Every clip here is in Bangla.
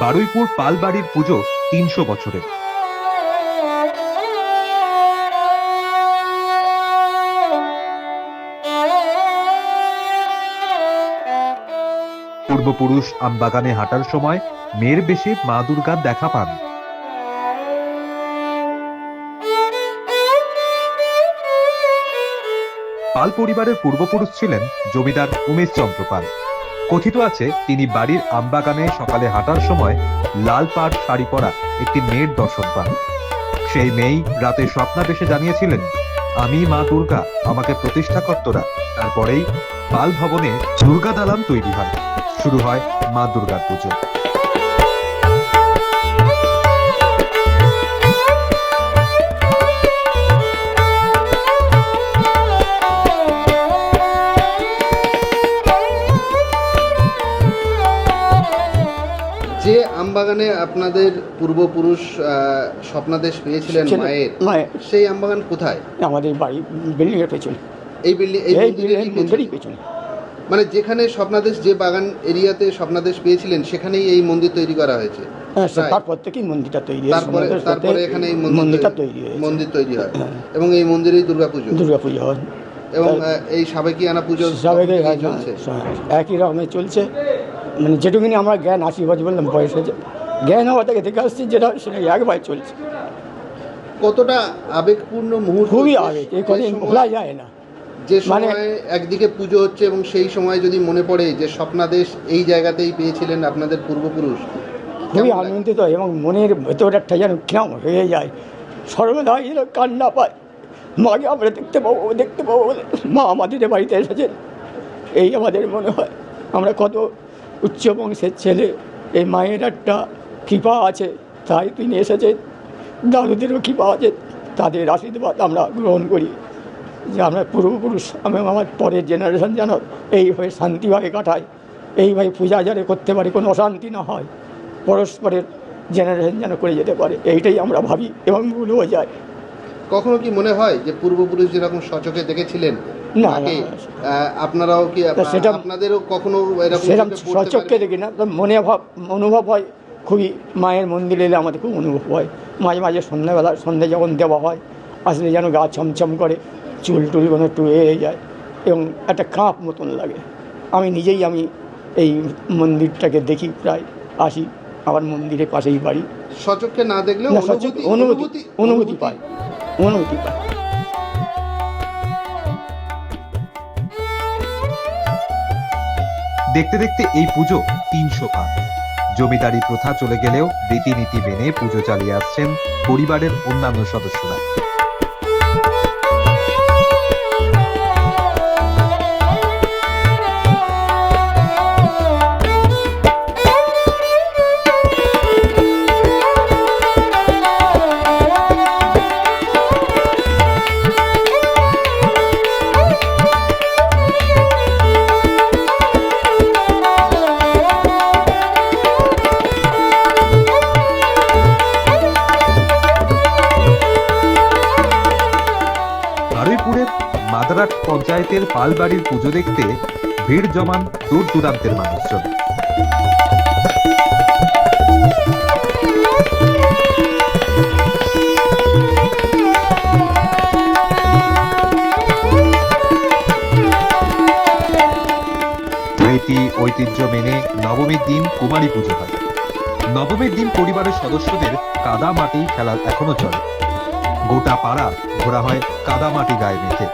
বারুইপুর পালবাড়ির পুজো তিনশো বছরের। পূর্বপুরুষ আমবাগানে হাঁটার সময় মেয়ের বেশে মা দুর্গার দেখা পান। পাল পরিবারের পূর্বপুরুষ ছিলেন জমিদার উমেশ চন্দ্র পাল কথিত আছে, তিনি বাড়ির আমবাগানে সকালে হাঁটার সময় লাল পাট শাড়ি পরা একটি মেয়ের দর্শন পান। সেই মেয়েই রাতে স্বপ্নাদেশে জানিয়েছিলেন, আমি মা দুর্গা, আমাকে প্রতিষ্ঠাকর্তরা তারপরেই পাল ভবনে দুর্গা দালান তৈরি হয়। শুরু হয় মা দুর্গার পুজো। যে আমবাগানে আপনাদের পূর্বপুরুষ স্বপ্নাদেশ পেয়েছিলেন মায়ের সেই আমবাগান কোথায়? আমাদের বাড়ি বিল্ডিং এর পেছনে। এই বিল্ডিং এই বিল্ডিং পেছনে? মানে যেখানে স্বপ্নাদেশ যে বাগান এরিয়াতে স্বপ্নাদেশ পেয়েছিলেন সেখানেই এই মন্দির তৈরি করা হয়েছে? হ্যাঁ তারপর থেকেই মন্দিরটা তৈরি তারপরে তারপরে এখানে এই মন্দিরটা তৈরি- হয়েছে। মন্দির তৈরি হয়। হ্যাঁ। এবং এই মন্দিরেই দুর্গাপুজো। দুর্গা পুজো হয়। এবং এই সাবেকিয়ানা পুজো সবাইকে চলছে। একই রকমের চলছে। মানে যেটুকুনি আমার জ্ঞান আশি বছর বললাম বয়স হয়েছে। জ্ঞান হওয়া থেকে দেখে আসছি যেটা সেটা একবার চলছে। কতটা আবেগপূর্ণ মুহূর্ত খুবই আবেগ এই কদিন ভোলা যায় না। যে মানে- সময় একদিকে পুজো হচ্ছে এবং সেই সময় যদি মনে পড়ে যে স্বপ্নাদেশ এই জায়গাতেই পেয়েছিলেন আপনাদের পূর্বপুরুষ খুবই? আনন্দিত এবং মনের ভেতর একটা যেন কেমন হয়ে যায়। সর্বদা যেন কান্না পায়। মাকে আমরা দেখতে পাবো দেখতে পাবো বলে মা আমাদের বাড়িতে এসেছেন। এই আমাদের মনে হয় আমরা কত উচ্চ বংশের ছেলে এই মায়ের একটা কৃপা আছে, তাই তিনি এসেছেন। দাদুদেরও কৃপা আছে, তাদের আশীর্বাদ আমরা গ্রহণ করি। যে আমরা পূর্বপুরুষ, আমি আমার পরের জেনারেশন যেন এইভাবে শান্তিভাবে কাটায় এইভাবে পূজা যেন করতে পারি, কোনো অশান্তি না হয়, পরস্পরের জেনারেশন যেন করে যেতে পারে, এইটাই আমরা ভাবি এবং ভুলেও যায়। কখনো কি মনে হয় যে পূর্বপুরুষ যেরকম সচকে দেখেছিলেন না, তাকে, আপনারাও কি সেটা- আপনাদেরও কখনো সেরকম সচক্ষে দেখি না। মনে ভাব অনুভব হয় খুবই মায়ের মন্দিরে এলে আমাদের খুব অনুভব হয়। মাঝে মাঝে সন্ধ্যাবেলা সন্ধ্যা যখন দেওয়া হয় আসলে যেন গা ছমছম করে চুল টুল কোনো টুয়ে হয়ে যায় এবং একটা কাঁপ মতন লাগে। আমি নিজেই আমি এই মন্দিরটাকে দেখি প্রায় আসি আমার মন্দিরের পাশেই বাড়ি। সচক্ষে না দেখলে অনুভূতি। অনুভূতি পাই অনুভূতি পাই। দেখতে দেখতে এই পুজো তিনশো পার জমিদারি প্রথা চলে গেলেও রীতিনীতি মেনে পুজো চালিয়ে আসছেন পরিবারের অন্যান্য সদস্যরা। মাদারাট পঞ্চায়েতের পালবাড়ির পুজো দেখতে ভিড় জমান দূর দূরান্তের মানুষজন। রীতি ঐতিহ্য মেনে নবমীর দিন কুমারী পুজো হয়। নবমীর দিন পরিবারের সদস্যদের কাদা মাটি খেলা এখনও চলে। গোটা পাড়া ঘোরা হয় কাদা মাটি গায়ে মেখে।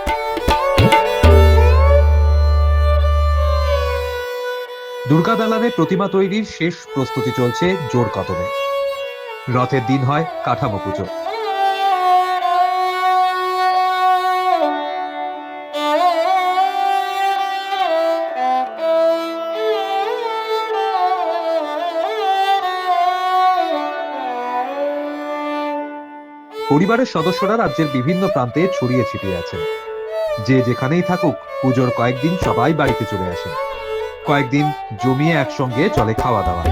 দুর্গা দালানে প্রতিমা তৈরির শেষ প্রস্তুতি চলছে জোর কদমে। রথের দিন হয় কাঠামো পুজো। পরিবারের সদস্যরা রাজ্যের বিভিন্ন প্রান্তে ছড়িয়ে ছিটিয়ে আছেন। যে যেখানেই থাকুক, পুজোর কয়েকদিন সবাই বাড়িতে চলে আসেন। কয়েকদিন জমিয়ে একসঙ্গে চলে খাওয়া দাওয়া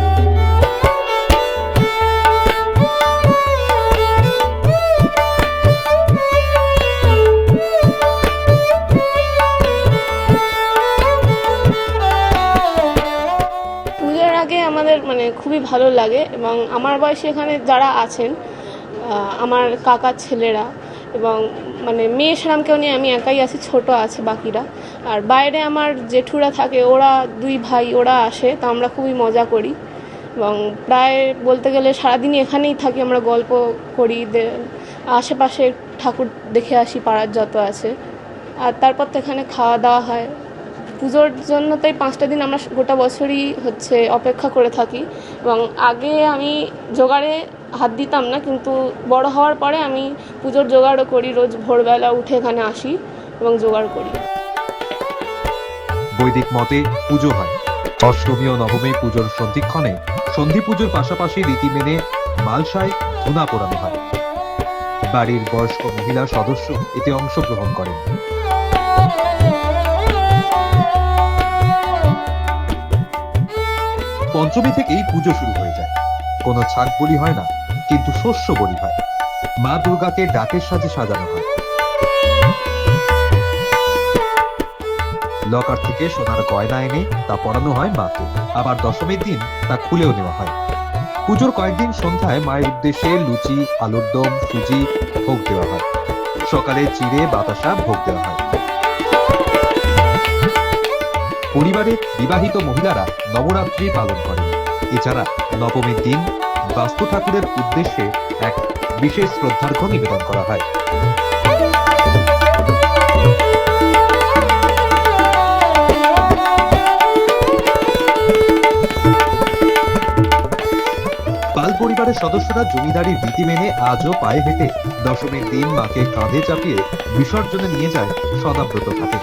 আগে আমাদের মানে খুবই ভালো লাগে এবং আমার বয়সে এখানে যারা আছেন আমার কাকার ছেলেরা এবং মানে মেয়ে সেরাম কেউ আমি একাই আছি, ছোট আছে বাকিরা। আর বাইরে আমার জেঠুরা থাকে, ওরা দুই ভাই, ওরা আসে, তো আমরা খুবই মজা করি। এবং প্রায় বলতে গেলে সারাদিনই এখানেই থাকি, আমরা গল্প করি আশেপাশে ঠাকুর দেখে আসি, পাড়ার যত আছে। আর তারপর তো এখানে খাওয়া দাওয়া হয়। পুজোর জন্য তাই পাঁচটা দিন আমরা গোটা বছরই হচ্ছে অপেক্ষা করে থাকি। এবং আগে আমি জোগাড়ে হাত দিতাম না, কিন্তু বড় হওয়ার পরে আমি পুজোর জোগাড়ও করি, রোজ ভোরবেলা উঠে এখানে আসি এবং জোগাড় করি। বৈদিক মতে পুজো হয়। অষ্টমী ও নবমী পুজোর সন্ধিক্ষণে সন্ধি পুজোর পাশাপাশি রীতি মেনে মালসায় ধুনা পোড়ানো হয়। বাড়ির বয়স্ক মহিলা সদস্য এতে অংশগ্রহণ করেন। পঞ্চমী থেকেই পুজো শুরু হয়ে যায়। কোনো ছাগ বলি হয় না। কিন্তু শস্য বলি হয়। মা দুর্গাকে ডাকের সাজে সাজানো হয়। লকার থেকে সোনার গয়না এনে তা পরানো হয় মাকে আবার দশমীর দিন তা খুলেও নেওয়া হয়। পুজোর কয়েকদিন সন্ধ্যায় মায়ের উদ্দেশ্যে লুচি, আলুর দম, সুজি ভোগ দেওয়া হয়। সকালে চিড়ে, বাতাসা ভোগ দেওয়া হয়। পরিবারের বিবাহিত মহিলারা নবরাত্রি পালন করেন। এছাড়া নবমীর দিন বাস্তু ঠাকুরের উদ্দেশ্যে এক বিশেষ শ্রদ্ধার্ঘ্য নিবেদন করা হয়। পরিবারের সদস্যরা জমিদারির রীতি মেনে আজও পায়ে হেঁটে দশমীর দিন মাকে কাঁধে চাপিয়ে বিসর্জনে নিয়ে যায় সদাব্রত থাকে